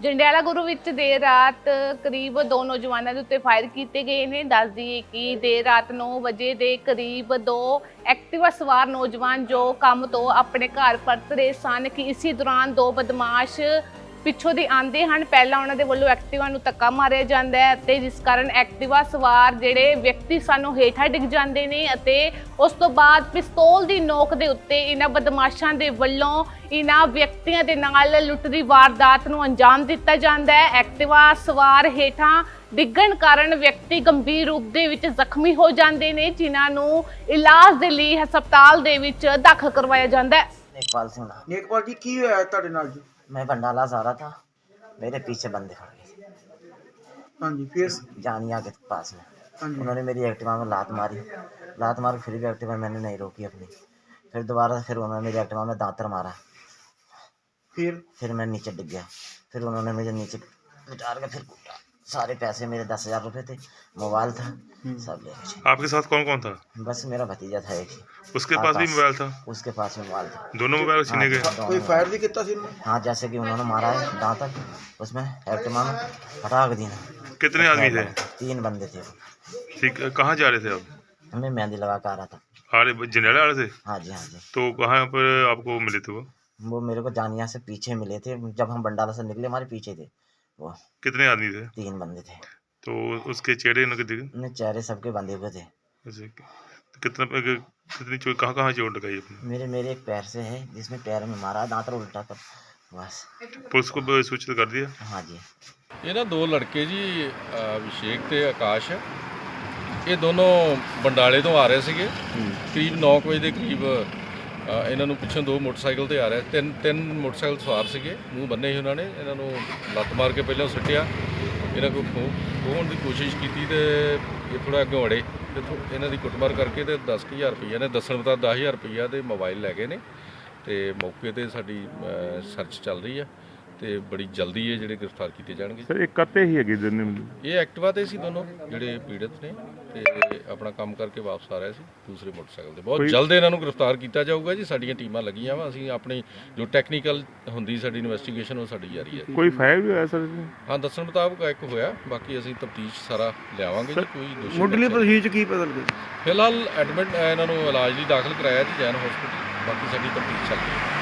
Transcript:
ਜੰਡਿਆਲਾ ਗੁਰੂ ਵਿੱਚ ਦੇਰ ਰਾਤ ਕਰੀਬ ਦੋ ਨੌਜਵਾਨਾਂ ਦੇ ਉੱਤੇ ਫਾਇਰ ਕੀਤੇ ਗਏ ਨੇ। ਦੱਸ ਦਈਏ ਕਿ ਦੇਰ ਰਾਤ 9 ਵਜੇ ਦੇ ਕਰੀਬ ਦੋ ਐਕਟਿਵਾ ਸਵਾਰ ਨੌਜਵਾਨ ਜੋ ਕੰਮ ਤੋਂ ਆਪਣੇ ਘਰ ਪਰਤ ਰਹੇ ਸਨ ਕਿ ਇਸੇ ਦੌਰਾਨ ਦੋ ਬਦਮਾਸ਼ ਪਿੱਛੋਂ ਦੇ ਆਂਦੇ ਹਨ ਪਹਿਲਾਂ ਉਹਨਾਂ ਦੇ ਵੱਲੋਂ ਐਕਟਿਵਾ ਨੂੰ ਧੱਕਾ ਮਾਰਿਆ ਜਾਂਦਾ ਹੈ ਤੇ ਜਿਸ ਕਾਰਨ ਐਕਟਿਵਾ ਸਵਾਰ ਜਿਹੜੇ ਵਿਅਕਤੀ ਸਾਨੂੰ ਹੇਠਾਂ ਡਿੱਗ ਜਾਂਦੇ ਨੇ ਅਤੇ ਉਸ ਤੋਂ ਬਾਅਦ ਪਿਸਤੌਲ ਦੀ ਨੋਕ ਦੇ ਉੱਤੇ ਇਹਨਾਂ ਬਦਮਾਸ਼ਾਂ ਦੇ ਵੱਲੋਂ ਇਹਨਾਂ ਵਿਅਕਤੀਆਂ ਦੇ ਨਾਲ ਲੁੱਟ ਦੀ ਵਾਰਦਾਤ ਨੂੰ ਅੰਜਾਮ ਦਿੱਤਾ ਜਾਂਦਾ ਹੈ। ਐਕਟਿਵਾ ਸਵਾਰ ਹੇਠਾਂ ਡਿੱਗਣ ਕਾਰਨ ਵਿਅਕਤੀ ਗੰਭੀਰ ਰੂਪ ਦੇ ਵਿੱਚ ਜ਼ਖਮੀ ਹੋ ਜਾਂਦੇ ਨੇ ਜਿਨ੍ਹਾਂ ਨੂੰ ਇਲਾਜ ਦੇ ਲਈ ਹਸਪਤਾਲ ਦੇ ਵਿੱਚ ਦਾਖਲ ਕਰਵਾਇਆ ਜਾਂਦਾ ਹੈ। ਨੇਕਪਾਲ ਸਿੰਘ ਨੇਕਪਾਲ ਜੀ ਕੀ ਹੋਇਆ ਤੁਹਾਡੇ ਨਾਲ ਜੀ? मैं पंडाला जा रहा था मेरे पीछे बंदे खड़े हाँ जी फिर जानिया के पास में उन्होंने मेरी एक्टिवा में लात मारी लात मार फिर भी एक्टिवा मैंने नहीं रोकी अपनी फिर दोबारा फिर उन्होंने मेरी एक्टिवा में दांतर मारा फिर फिर मैं नीचे डिग गया फिर उन्होंने मुझे नीचे उतार के फिर कूटा सारे पैसे मेरे दस हज़ार रूपए थे मोबाइल था हम्म। सब ले आपके साथ कौन कौन था? बस मेरा भतीजा था एक उसके पास भी मोबाइल था? उसके पास मोबाइल था। दोनों मोबाइल छीने हाँ, गए? कोई फायर भी कितना छीन हाँ जैसे कि उन्होंने मारा है दाँ तक उसमें एक्टमा में फटाक दी कितने आदमी थे? तीन बंदे थे। ठीक कहाँ जा रहे थे आप? हमें मेहंदी लगा कर आ रहा था। अरे जनरेला आ रहे थे? हाँ जी हाँ जी। तो कहाँ पर आपको मिले थे वो? वो मेरे को जानिया से पीछे मिले थे जब हम बंडाला से निकले हमारे पीछे थे। वो कितने आदमी थे तीन बंदे थे तो उसके चेहरे उनके दिखे उन्हें चेहरे सबके बंधे हुए थे ऐसे तो कितना कितनी चोट कहाँ कहाँ चोट लगाई अपने मेरे मेरे एक पैर से है जिसमें पैर में मारा दांतर उल्टा कर बस पुलिस को सूचित कर दिया हाँ जी ਇਹ ਨਾ ਦੋ ਲੜਕੇ ਜੀ ਅ, ਅਭਿਸ਼ੇਕ ਤੇ ਆਕਾਸ਼ ਇਹ ਦੋਨੋਂ ਬੰਡਾਲੇ ਤੋਂ ਆ ਰਹੇ ਸੀਗੇ ਕਰੀਬ 9 ਵਜੇ ਦੇ ਕਰੀਬ ਅ, ਇਹਨਾਂ ਨੂੰ ਪਿੱਛੋਂ ਦੋ ਮੋਟਰਸਾਈਕਲ ਤੇ ਆ ਰਹੇ। ਤਿੰਨ ਤਿੰਨ ਮੋਟਰਸਾਈਕਲ ਸਵਾਰ ਸੀਗੇ। ਮੂੰਹ ਬੰਨੇ ਸੀ ਉਹਨਾਂ ਨੇ। ਇਹਨਾਂ ਨੂੰ ਲੱਤ ਮਾਰ ਕੇ ਪਹਿਲਾਂ ਸੁੱਟਿਆ। ਇਹਨਾਂ ਕੋਲ ਖੋ, ਖੋਹਣ ਦੀ ਕੋਸ਼ਿਸ਼ ਕੀਤੀ ਤੇ ਇਹ ਥੋੜਾ ਅੱਗੇ ਵੜੇ ਤੇ ਇਹਨਾਂ ਦੀ ਕੁੱਟਮਾਰ ਕਰਕੇ ਤੇ 10000 ਰੁਪਈਆ ਨੇ। ਦੱਸਣ ਮੁਤਾਬਕ 10000 ਰੁਪਈਆ ਦੇ ਮੋਬਾਈਲ ਲੈ ਗਏ ਨੇ। ਤੇ ਮੌਕੇ ਤੇ ਸਾਡੀ ਸਰਚ ਚੱਲ ਰਹੀ ਆ। ਤੇ ਬੜੀ ਜਲਦੀ ਇਹ ਜਿਹੜੇ ਗ੍ਰਿਫਤਾਰ ਕੀਤੇ ਜਾਣਗੇ। ਸਰ ਇਹ ਕੱਤੇ ਹੀ ਹੈਗੇ ਦੋਨੇ ਮਤਲਬ ਇਹ ਐਕਟਿਵਾ ਤੇ ਸੀ ਦੋਨੋਂ ਜਿਹੜੇ ਪੀੜਤ ਨੇ ਤੇ ਆਪਣਾ ਕੰਮ ਕਰਕੇ ਵਾਪਸ ਆ ਰਹੇ ਸੀ ਦੂਸਰੇ ਮੋਟਰਸਾਈਕਲ ਤੇ। ਬਹੁਤ ਜਲਦ ਇਹਨਾਂ ਨੂੰ ਗ੍ਰਿਫਤਾਰ ਕੀਤਾ ਜਾਊਗਾ ਜੀ ਸਾਡੀਆਂ ਟੀਮਾਂ ਲੱਗੀਆਂ ਵਾ ਅਸੀਂ ਆਪਣੀ ਜੋ ਟੈਕਨੀਕਲ ਹੁੰਦੀ ਸਾਡੀ ਇਨਵੈਸਟੀਗੇਸ਼ਨ ਉਹ ਸਾਡੀ ਜਾਰੀ ਹੈ। ਕੋਈ ਫਾਇਰ ਵੀ ਹੋਇਆ ਸਰ ਹਾਂ ਦੱਸਣ ਮੁਤਾਬਕ ਇੱਕ ਹੋਇਆ ਬਾਕੀ ਅਸੀਂ ਤਫਤੀਸ਼ ਸਾਰਾ ਲਿਆਵਾਂਗੇ ਜੀ ਕੋਈ ਦੋਸ਼ੀ ਮੁੱਢਲੀ ਪ੍ਰੋਸੀਜ ਕੀ ਪਤਾ ਲੱਗੇ ਫਿਲਹਾਲ ਐਡਮਿਟ ਇਹਨਾਂ ਨੂੰ ਇਲਾਜ ਲਈ ਦਾਖਲ ਕਰਾਇਆ ਜੀ ਜੈਨ ਹਸਪੀਟਲ ਬਾਕੀ ਸਾਡੀ ਤਫਤੀਸ਼ ਚੱਲ ਰਹੀ ਹੈ।